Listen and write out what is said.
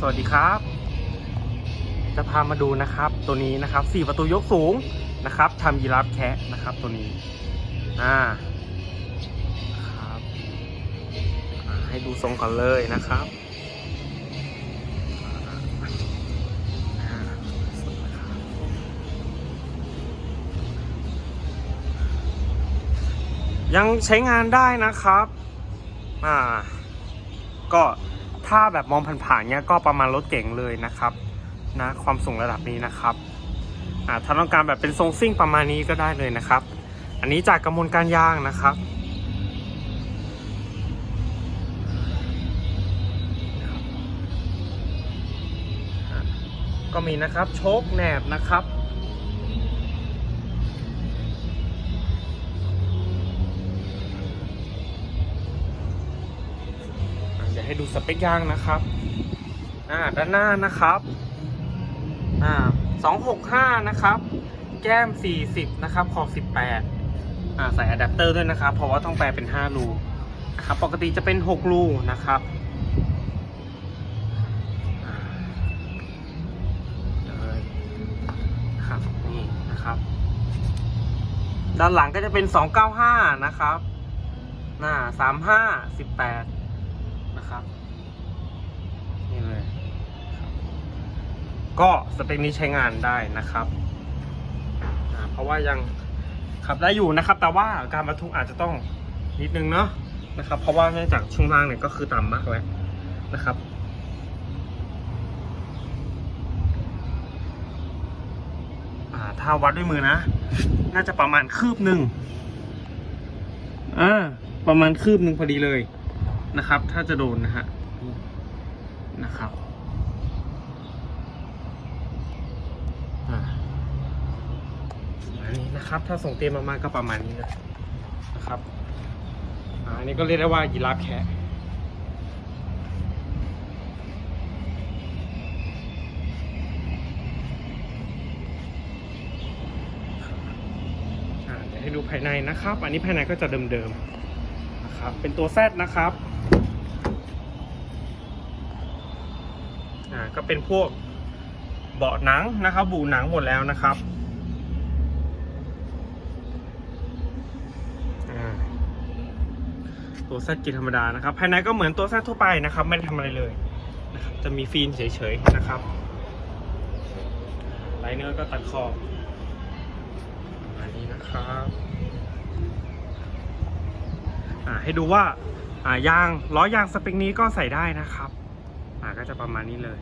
สวัสดีครับ จะพามาดูนะครับตัวนี้นะครับสี่ประตูยกสูงนะครับทำยีราฟแคะนะครับตัวนี้อ่าครับให้ดูทรงก่อนเลยนะครับยังใช้งานได้นะครับ อ่า ก็ ถ้าแบบมองผ่านๆเนี้ยก็ประมาณรถเก๋งเลยนะครับนะความสูงระดับนี้นะครับอ่าถ้าต้องการแบบเป็นทรงซิ่งประมาณนี้ก็ได้เลยนะครับ อันนี้จากกระมวลการยางนะครับก็มีนะครับโชคแหนบนะครับ ให้ดูสเปคยางนะครับอ่าด้านหน้านะครับอ่าสองหกห้านะครับ แก้มสี่สิบนะครับ ขอบสิบแปดอ่าใส่อะแดปเตอร์ด้วยนะครับ เพราะว่าต้องแปลเป็นห้ารูนะครับ ปกติจะเป็นหกรูนะครับเลยครับนี่นะครับ ด้านหลังก็จะเป็นสองเก้าห้านะครับหน้าสามห้าสิบแปด นะครับ นี่เลยก็สเปคนี้ใช้งานได้นะครับ เพราะว่ายังขับได้อยู่นะครับ แต่ว่าการบรรทุกอาจจะต้องนิดนึงเนาะนะครับ เพราะว่าเนื่องจากช่วงล่างเนี่ยก็คือต่ำมากแล้วนะครับถ้าวัดด้วยมือนะ น่าจะประมาณคืบหนึ่งอ่าประมาณคืบหนึ่งพอดีเลย นะครับ ถ้าจะโดนนะฮะนะครับอันนี้นะครับ ถ้าส่งเต็มมากๆก็ประมาณนี้เลยนะครับอันนี้ก็เรียกได้ว่ายีราฟแคะอ่าเดี๋ยวให้ดูภายในนะครับ อันนี้ภายในก็จะเดิมๆนะครับ เป็นตัว Z นะครับ อ่าก็เป็นพวกเบาะหนังนะครับ บูหนังหมดแล้วนะครับตัว Z กินธรรมดานะครับ ภายในก็เหมือนตัว Z ทั่วไปนะครับ ไม่ได้ทำอะไรเลยนะครับจะมีฟิล์มเฉยๆนะครับไลเนอร์ก็ตัดขอบประมาณนี้นะครับอ่าให้ดูว่าอ่ายางล้อยางสเปคนี้ก็ใส่ได้นะครับ อ่าก็จะประมาณนี้เลย